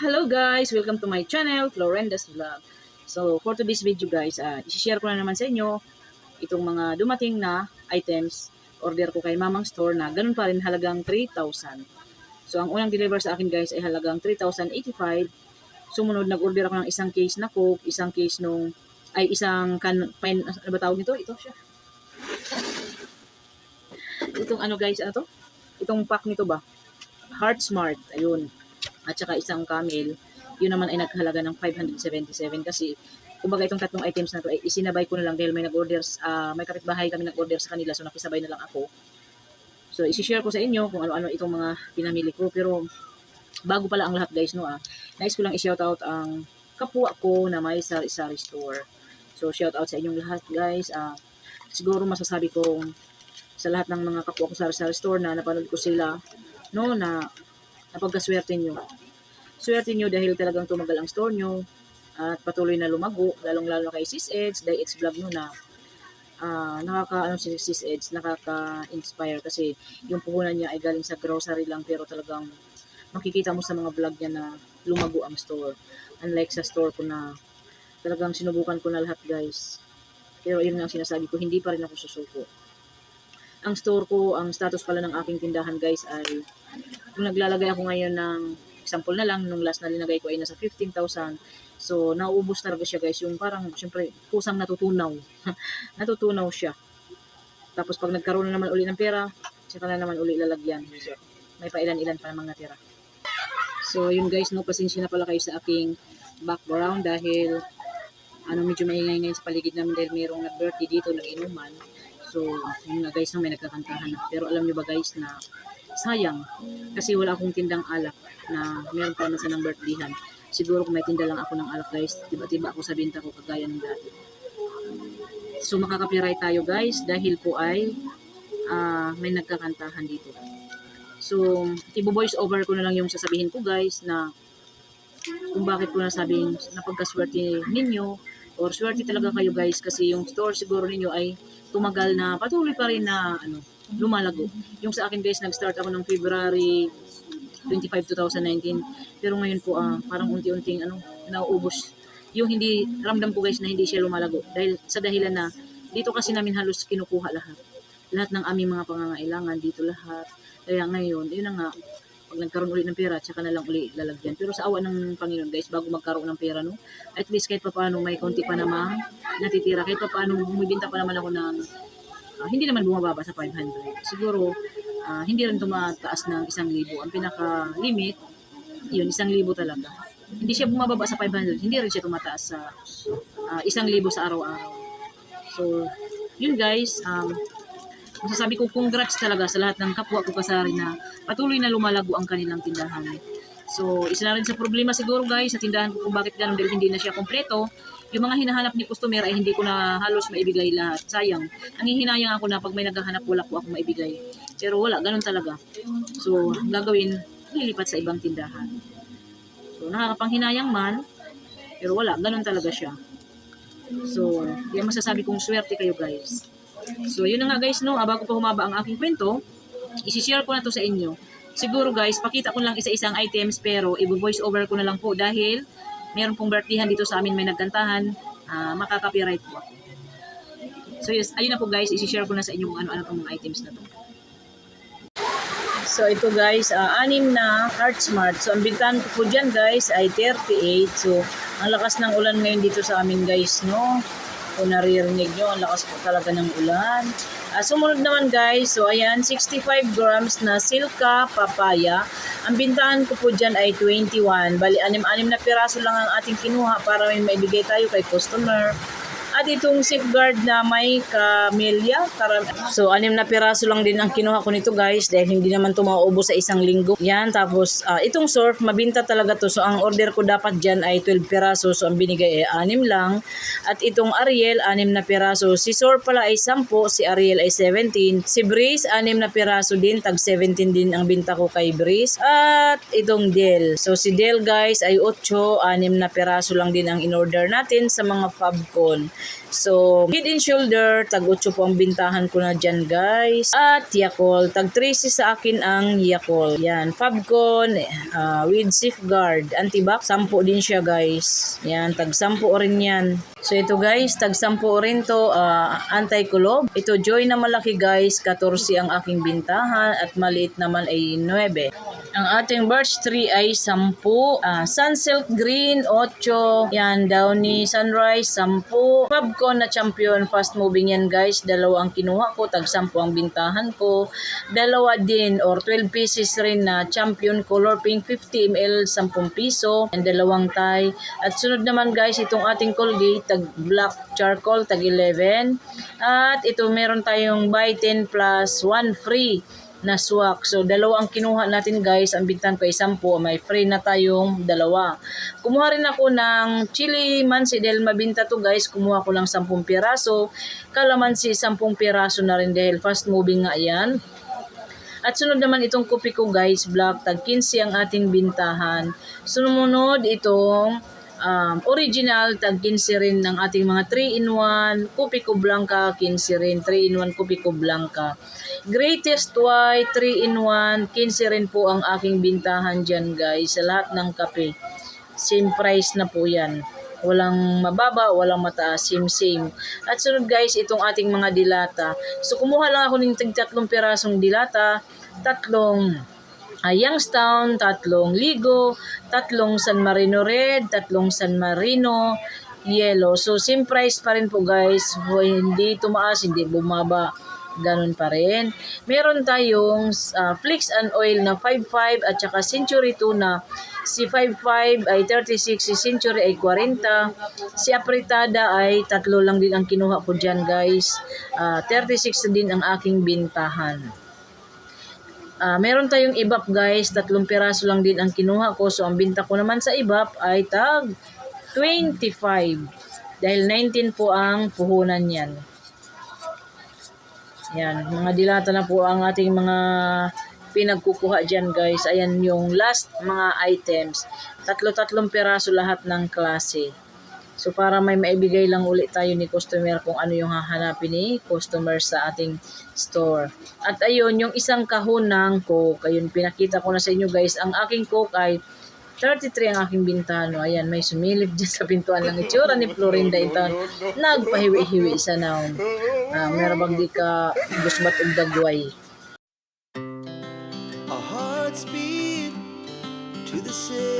Hello guys! Welcome to my channel, Florenda's Vlog. So, for today's video guys, uh, isi-share ko na naman sa inyo itong mga dumating na items order ko kay Mamang Store na ganun pa rin halagang 3,000. So, ang unang deliver sa akin guys ay halagang 3,085. Sumunod, nag-order ako ng isang case na Coke, isang case nung, ay isang can, pine, ano ba tawag nito? Ito siya. Itong ano guys, ano to? Itong pack nito ba? Heart Smart, ayun at saka isang camel, yun naman ay naghalaga ng 577 kasi kumbaga itong tatlong items na to ay isinabay ko na lang dahil may nag-order, ah, may kapitbahay kami nag-order sa kanila so nakisabay na lang ako. So isi-share ko sa inyo kung ano-ano itong mga pinamili ko pero bago pala ang lahat guys no ah, nais ko lang i-shout out ang kapwa ko na may sari-sari store. So shout out sa inyong lahat guys. Ah, siguro masasabi ko sa lahat ng mga kapwa ko sa sari-sari store na napanood ko sila no na napagkaswerte nyo. Swerte nyo dahil talagang tumagal ang store nyo at patuloy na lumago, lalong-lalo kay Sis Eds, dahil Eds vlog no na ah nakaka ano si Sis Eds, nakaka-inspire kasi yung puhunan niya ay galing sa grocery lang pero talagang makikita mo sa mga vlog niya na lumago ang store. Unlike sa store ko na talagang sinubukan ko na lahat guys. Pero yun nga ang sinasabi ko, hindi pa rin ako susuko. Ang store ko, ang status pala ng aking tindahan guys ay kung naglalagay ako ngayon ng example na lang, nung last na linagay ko ay nasa 15,000. So, nauubos talaga siya guys. Yung parang, syempre, kusang natutunaw. natutunaw siya. Tapos pag nagkaroon na naman uli ng pera, saka na naman uli lalagyan. May pailan-ilan pa namang natira. So, yun guys, no, pasensya na pala kayo sa aking background dahil ano medyo maingay ngayon sa paligid namin dahil mayroong nag-birthday dito, nag-inuman. So, yun nga guys, no, may nagkakantahan na. Pero alam nyo ba guys na sayang kasi wala akong tindang alak na meron pa naman sa ng birthdayhan. Siguro kung may tinda lang ako ng alak guys, tiba-tiba ako sa binta ko kagaya ng dati. So makaka-copyright tayo guys dahil po ay ah, may nagkakantahan dito. So, ibo-voice over ko na lang yung sasabihin ko guys na kung bakit ko nasabing napagkaswerte ninyo or swerte talaga kayo guys kasi yung store siguro ninyo ay tumagal na patuloy pa rin na ano, lumalago. Yung sa akin guys, nag-start ako ng February 25, 2019. Pero ngayon po, ah, parang unti-unting ano, nauubos. Yung hindi, ramdam ko guys na hindi siya lumalago. Dahil sa dahilan na, dito kasi namin halos kinukuha lahat. Lahat ng aming mga pangangailangan, dito lahat. Kaya ngayon, yun na nga, pag nagkaroon ulit ng pera, tsaka na lang ulit lalagyan. Pero sa awa ng Panginoon guys, bago magkaroon ng pera, no, at least kahit pa paano may konti pa namang natitira. Kahit pa paano bumibinta pa naman ako ng ah, hindi naman bumababa sa 500. Siguro, ah, hindi rin tumataas ng isang libo. Ang pinaka-limit, yun, isang libo talaga. Hindi siya bumababa sa 500. Hindi rin siya tumataas sa ah, isang libo sa araw-araw. So, yun guys, um, masasabi ko congrats talaga sa lahat ng kapwa ko kasari na patuloy na lumalago ang kanilang tindahan. So, isa na rin sa problema siguro guys sa tindahan ko kung bakit ganun dahil hindi na siya kompleto. Yung mga hinahanap ni customer ay hindi ko na halos maibigay lahat. Sayang. Ang hihinayang ako na pag may naghahanap wala po ako maibigay. Pero wala, ganun talaga. So, ang gagawin, lilipat sa ibang tindahan. So, nakakapanghinayang man, pero wala, ganun talaga siya. So, yung masasabi kong swerte kayo guys. So, yun na nga guys, no, ah, bago pa humaba ang aking kwento, isi-share ko na to sa inyo. Siguro guys, pakita ko lang isa-isang items pero i-voice over ko na lang po dahil meron pong birthdayhan dito sa amin may nagkantahan, ah, makaka-copyright po ako. So yes, ayun na po guys, isi-share ko na sa inyo kung ano-ano pong mga items na to. So ito guys, ah, anim na Heart Smart. So ang bintahan ko po dyan guys ay 38. So ang lakas ng ulan ngayon dito sa amin guys, no? Kung naririnig nyo, ang lakas po talaga ng ulan. Ah, sumunod naman guys, so ayan, 65 grams na Silka Papaya. Ang bintahan ko po dyan ay 21. Bali, anim-anim na piraso lang ang ating kinuha para may maibigay tayo kay customer. At itong safeguard na may camellia. Karam- so, anim na piraso lang din ang kinuha ko nito guys dahil hindi naman ito mauubos sa isang linggo. Yan, tapos ah, itong surf, mabinta talaga to. So, ang order ko dapat dyan ay 12 piraso. So, ang binigay ay anim lang. At itong Ariel, anim na piraso. Si surf pala ay 10, si Ariel ay 17. Si Breeze, anim na piraso din. Tag 17 din ang binta ko kay Breeze. At itong Del. So, si Del guys ay 8, anim na piraso lang din ang in-order natin sa mga Fabcon. So, head and shoulder, tag 8 po ang bintahan ko na dyan guys. At Yakult, tag 13 sa akin ang Yakult. Yan, Fabcon uh, with safeguard, antibac, 10 din siya guys. Yan, tag 10 rin yan. So ito guys, tag 10 rin to, uh, anti-kulob. Ito joy na malaki guys, 14 ang aking bintahan at maliit naman ay 9. Ang ating birch tree ay 10, uh, sunsilk green 8, yan downy sunrise 10, Fabcon na champion fast moving yan guys, dalawa ang kinuha ko, tag 10 ang bintahan ko, dalawa din or 12 pieces rin na champion color pink 50 ml 10 piso, and dalawang tie. At sunod naman guys, itong ating Colgate, tag black charcoal, tag 11. At ito meron tayong buy 10 plus 1 free na swak. So, dalawa ang kinuha natin guys. Ang bintan ko ay 10. May free na tayong dalawa. Kumuha rin ako ng chili mansi dahil mabinta to guys. Kumuha ko lang 10 piraso. Kalamansi 10 piraso na rin dahil fast moving nga yan. At sunod naman itong kopi ko guys, black, tag 15 ang ating bintahan. Sumunod itong um, original, tag 15 rin ng ating mga 3-in-1, kopi ko blanca, 15 rin, 3-in-1 kopi ko blanca. Greatest White 3-in-1, 15 rin po ang aking bintahan dyan guys, sa lahat ng kape. Same price na po yan. Walang mababa, walang mataas, same same. At sunod guys, itong ating mga dilata. So kumuha lang ako ng tig- tatlong pirasong dilata, tatlong uh, Youngstown, tatlong Ligo, tatlong San Marino Red, tatlong San Marino Yellow. So same price pa rin po guys. Hindi tumaas, hindi bumaba. Ganun pa rin. Meron tayong uh, Flix and Oil na 5.5 at saka Century 2 na si 5.5 ay 36, si Century ay 40, si Apritada ay tatlo lang din ang kinuha ko dyan guys. Uh, 36 din ang aking bintahan. Ah, meron tayong ibap guys, tatlong piraso lang din ang kinuha ko. So ang binta ko naman sa ibap ay tag 25. Dahil 19 po ang puhunan yan. Yan, mga dilata na po ang ating mga pinagkukuha dyan guys. Ayan yung last mga items. Tatlo-tatlong piraso lahat ng klase. So para may maibigay lang ulit tayo ni customer kung ano yung hahanapin ni customer sa ating store. At ayun, yung isang kahon ng Coke. Ayun, pinakita ko na sa inyo guys. Ang aking Coke ay 33 ang aking bintano. Ayan, may sumilip dyan sa pintuan ng itsura ni Florinda ito. Nagpahiwi-hiwi sa naong. Uh, meron bang di ka gusbat og dagway. Our hearts beat to the city.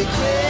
regret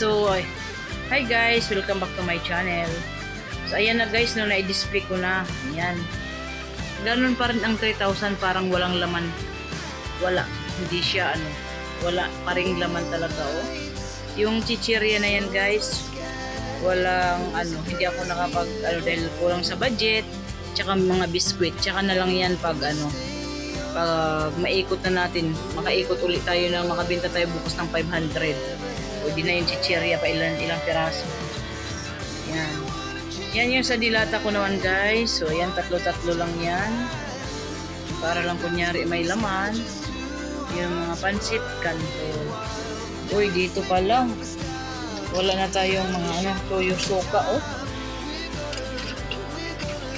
So, hi guys! Welcome back to my channel. So, ayan na guys, no, na-display ko na. Ayan. Ganun pa rin ang 3,000, parang walang laman. Wala. Hindi siya, ano, wala pa rin laman talaga, oh. Yung chichirya na yan guys, walang, ano, hindi ako nakapag, ano, dahil kulang sa budget, tsaka mga biskwit, tsaka na lang yan pag, ano, pag maikot na natin, makaikot ulit tayo na makabenta tayo bukas ng 500. Pwede na yung chichirya pa ilan, ilang piraso. Yan. Yan yung sa dilata ko naman guys. So, yan, tatlo-tatlo lang yan. Para lang kunyari may laman. Yung mga pansit, kanto. Uy, dito pa lang. Wala na tayong mga ano, toyo suka, oh.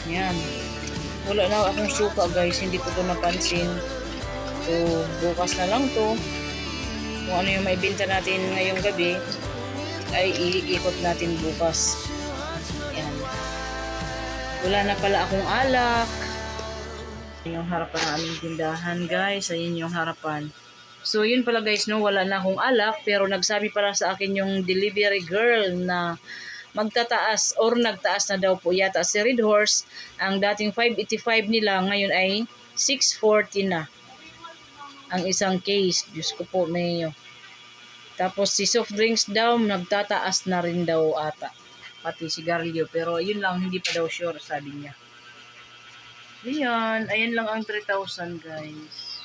Yan. Wala na akong suka guys, hindi ko to napansin. So, bukas na lang to. Kung ano yung maibenta natin ngayong gabi, ay iikot natin bukas. Yan. Wala na pala akong alak. Yung harapan ng tindahan guys, ayun yung harapan. So yun pala guys, no, wala na akong alak pero nagsabi pala sa akin yung delivery girl na magtataas or nagtaas na daw po yata si Red Horse. Ang dating 585 nila ngayon ay 640 na. Ang isang case, Diyos ko po, mayo. Tapos si soft drinks daw, nagtataas na rin daw ata. Pati sigarilyo. Pero yun lang, hindi pa daw sure, sabi niya. Ayan, ayan lang ang 3,000 guys.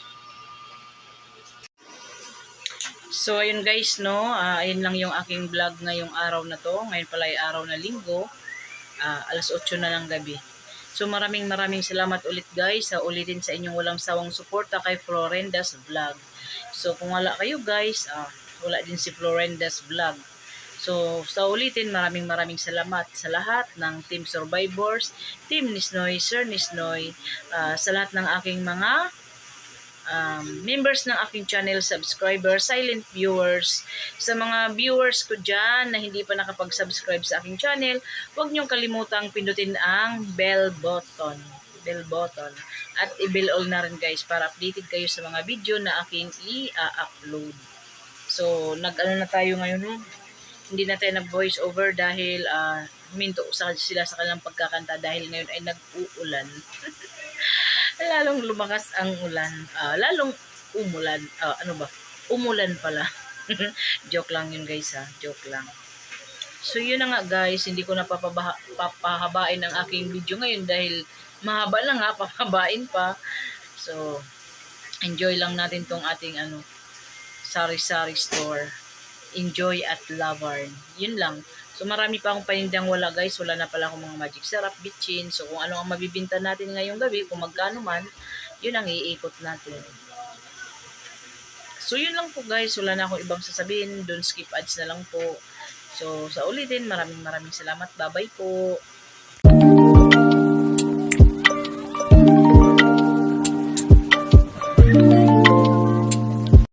So, ayun guys, no, ah, ayun lang yung aking vlog ngayong araw na to. Ngayon pala ay araw na linggo, Ah, alas 8 na ng gabi. So, maraming maraming salamat ulit guys sa ulitin sa inyong walang sawang suporta kay Florenda's Vlog. So, kung wala kayo guys, ah, wala din si Florenda's Vlog. So, sa ulitin, maraming maraming salamat sa lahat ng Team Survivors, Team Nisnoy, Sir Nisnoy, ah, sa lahat ng aking mga um, members ng aking channel, subscribers, silent viewers, sa mga viewers ko dyan na hindi pa nakapag-subscribe sa aking channel, huwag niyong kalimutang pindutin ang bell button. Bell button. At i-bell all na rin guys para updated kayo sa mga video na aking i-upload. So, nag-ano na tayo ngayon, no? Hindi na tayo nag-voice over dahil ah, huminto sa, sila sa kanilang pagkakanta dahil ngayon ay nag-uulan. lalong lumakas ang ulan. Ah, lalong umulan. Ah, ano ba? Umulan pala. Joke lang yun guys ha. Joke lang. So yun na nga guys, hindi ko na papahabain ang aking video ngayon dahil mahaba na nga, papahabain pa. So, enjoy lang natin tong ating ano, sari-sari store. Enjoy at Lavern. Yun lang. So marami pa akong panindang wala guys. Wala na pala akong mga magic syrup, bitchin. So kung ano ang mabibinta natin ngayong gabi, kung magkano man, yun ang iikot natin. So yun lang po guys. Wala na akong ibang sasabihin. Don't skip ads na lang po. So, sa ulitin, maraming maraming salamat. Bye-bye po.